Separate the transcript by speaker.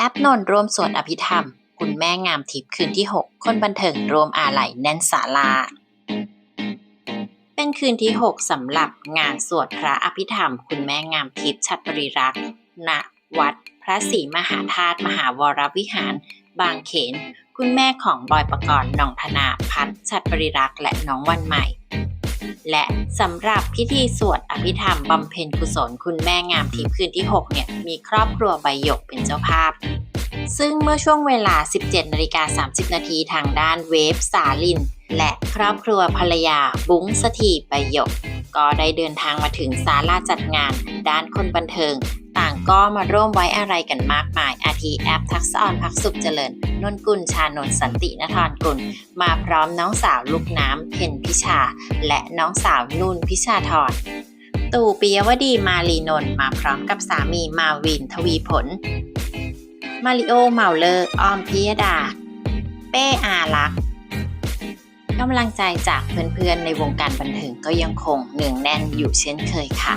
Speaker 1: แอปนนท์ร่วมสวดอภิธรรม คุณแม่งามทิพย์คืนที่ 6 คนบันเทิงรวมอาลัยแน่นศาลา เป็นคืนที่ 6 สำหรับงานสวดพระอภิธรรม คุณแม่งามทิพย์ชัดบริรักษ์ณวัด พระศรีมหาธาตุมหาวรวิหาร บางเขน คุณแม่ของบอยประกรณ์หน้องธนาพัฒน์ชัดบริรักษ์และน้องวันใหม่ และสำหรับพิธีสวดอภิธรรมบำเพ็ญกุศลคุณแม่งามทิพย์คืนที่ 6 เนี่ย มีครอบครัวใบหยกเป็นเจ้าภาพ ซึ่งเมื่อช่วงเวลา 17นาฬิกา30 นาทีทางด้านเวฟสาลิน และครอบครัวภรรยาบุ้งสถีใบหยก ก็ได้เดินทางมาถึงศาลาจัดงาน ด้านคนบันเทิงต่าง ก็มาร่วมไว้อะไรกันมากมาย อาทิแอปทักษออนพักสุขเจริญนนกุลชานนสันตินทรกุล มาพร้อมน้องสาวลูกน้ำเพนพิชา และน้องสาวนุ่นพิชาธรตู่ปิยวดีมาลีนน์มาพร้อมกับสามีมาวินทวีผล มาริโอเมาเลอร์ออมพิยดา เป้อารักษ์กำลังใจจากเพื่อนๆในวงการบันเทิงก็ยังคงเนืองแน่นอยู่เช่นเคยค่ะ